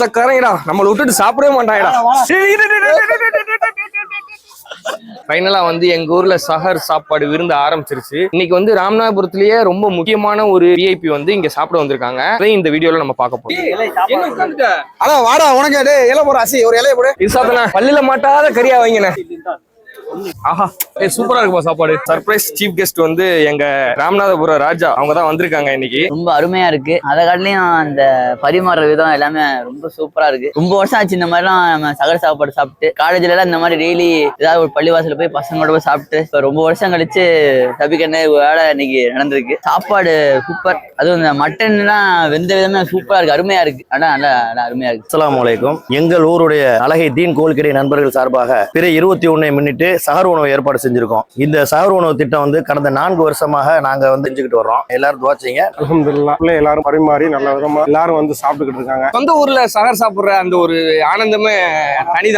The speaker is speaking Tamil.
மோசக்காரங்கடா நம்மளை விட்டுட்டு சாப்பிடவே மாட்டாங்கடா ஃபைனலா வந்து எங்க ஊர்ல சஹர் சாப்பாடு விருந்து ஆரம்பிச்சிருச்சு இன்னைக்கு வந்து ராமநாதபுரத்திலேயே ரொம்ப முக்கியமான ஒரு விஐபி வந்து இங்க சாப்பிட வந்திருக்காங்க அதையும் இந்த வீடியோல நம்ம பார்க்க போறோம் அண்ணா வாடா உனக்கு டேய் இலை போடு அசி ஒரு இலைய போடு இது சாப்பிட்டா பல்லுல மாட்டாத கறியா வைங்கண்ணே ஆஹா. ஏ சூப்பரா இருக்குமா சாப்பாடு? சர்ப்ரைஸ் சீஃப் கெஸ்ட் வந்து எங்க ராமநாதபுரம் ராஜா. அவங்க தான் வந்திருக்காங்க இன்னைக்கு. ரொம்ப அருமையா இருக்கு. அதை காட்டிலையும் அந்த பரிமாற விதம் எல்லாமே ரொம்ப சூப்பரா இருக்கு. ரொம்ப வருஷம் ஆச்சு இந்த மாதிரிலாம் நம்ம சகர சாப்பாடு சாப்பிட்டு. காலேஜ்ல எல்லாம் இந்த மாதிரி டெய்லி ஏதாவது ஒரு பள்ளிவாசல போய் பசங்களோட போய் சாப்பிட்டு இப்ப ரொம்ப வருஷம் கழிச்சு தபிக்கண்ணே வேலை இன்னைக்கு நடந்திருக்கு. சாப்பாடு சூப்பர் அதுவும் இந்த மட்டன்லாம் வெந்த விதமே சூப்பரா இருக்கு. அருமையா இருக்கு. ஆனா நல்லா அருமையா இருக்கு. அஸ்ஸலாமு அலைக்கும். எங்கள் ஊருடைய அழகை தீன் கோல்கடை நண்பர்கள் சார்பாக பிற இருபத்தி ஒன்னை முன்னிட்டு சகர் உணவு ஏற்பாடு செஞ்சிருக்கோம். இந்த சகர் உணவு திட்டம் வந்து கடந்த நான்கு வருஷமாக நாங்க வந்து செஞ்சுக்கிட்டு வர்றோம். எல்லாரும் துவாச்சிங்க அல்ஹம்துலில்லாஹ் உள்ள எல்லாரும் பரிமாறி நல்ல விதமா எல்லாரும் வந்து சாப்பிட்டுக்கிட்டு இருக்காங்க. சொந்த ஊர்ல சகர் சாப்பிடுற அந்த ஒரு ஆனந்தமே தனிதான்.